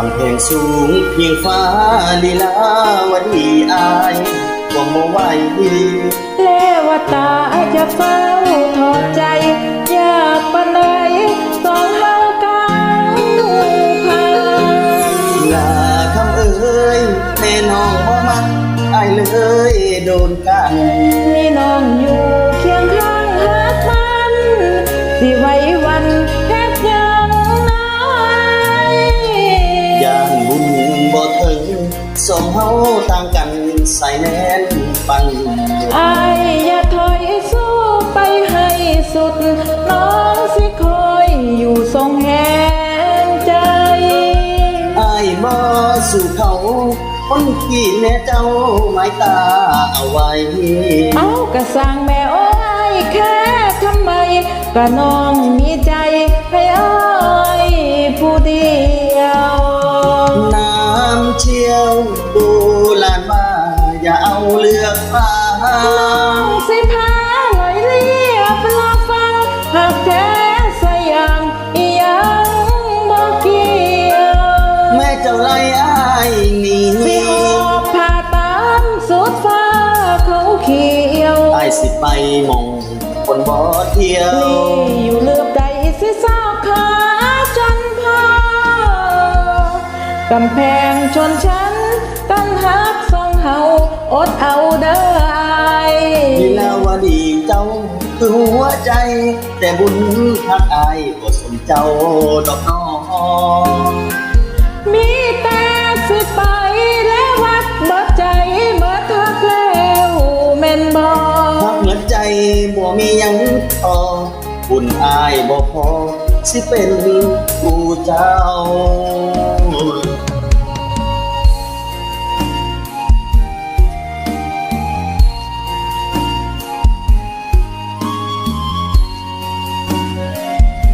กำแพงสูงเพียงฟ้าลีลาวดีอายก็บ่ไหวเลวตาจะเฝ้าทอดใจ อยากปานใดสองเฮากังพาลาคำเอ้ยแม่น้องบ่มักอายเลยโดนกัน สองเฮาต่างกันใส่แน่นปันอายอย่าถอยสู้ไปให้สุด น้องสิคอยอยู่ทรงแห่งใจอายบ่สู่เขาคนที่แม่เจ้าหมายตาเอาไว้ เอากระสังแม่โอ้ยแค่ทำไมก็น้องมีใจให้ ฟ้าสิพาลอยเรียบลาฟังหากแท้สยามอีหยังบ่เกี่ยวแม่เจ้าไล่อายหนีสิหอบผ้าตามสุดฟ้าเขาเขียวอายสิไปหมองคนบ่เที่ยว นี่อยู่เลือบใดสิสาวขาจนพอกำแพงชนชั้น ตั้งหักสองเฮาอดเอาเด้ออายลีลาว ดีเจ้าคือหัวใจ แต่บุญทักอายบ่สมเจ้าดอกน้อมีแต่สิไปและวัดเบิดใจเบิดทักแล้วแม่นบ่ทักเหมือนใจบ่มียังพอบุญอายบ่พอสิเป็นผู้เจ้า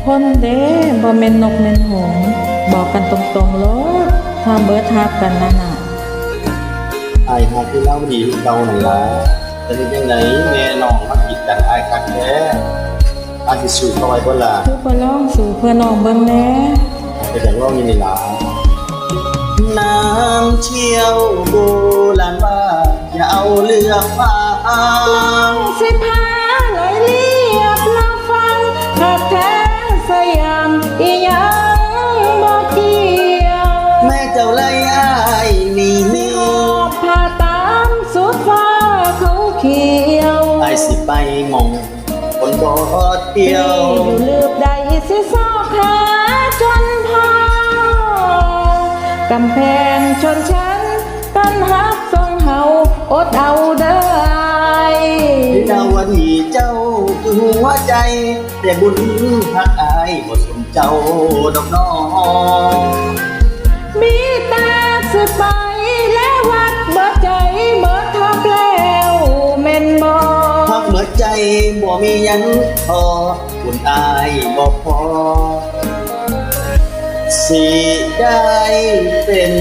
คนเด้บ่แม่นนกแม่นหงส์บอกกันตรงๆโลดถ้าเบิดทักกันนั่นน่ะอายฮักที่เล่าดีที่เก่านั่นล่ะแต่เป็นจังไดแม่น้องมากีดกันอายคักแท้อายสิสู้เข้าไว้บ่ล่ะคือบ่ลองสู่เพื่อน้องเบิ่งแหน่เป็นอย่างร้องอยู่นี่ล่ะน้ำเชี่ยวโบราณว่าอย่าเอาเรือฟ้าสิพา บ่เที่ยวอยู่ลืบใดสิซอกหาจนพอกำแพงชนชั้นตันหักทรงเฮาอดเอาเด้ออายดาวดีเจ้าคือหัวใจ แต่บุญพักอายบ่สมเจ้าดอกน้อง มียังพอคุณอายบอกพอ สิได้เป็น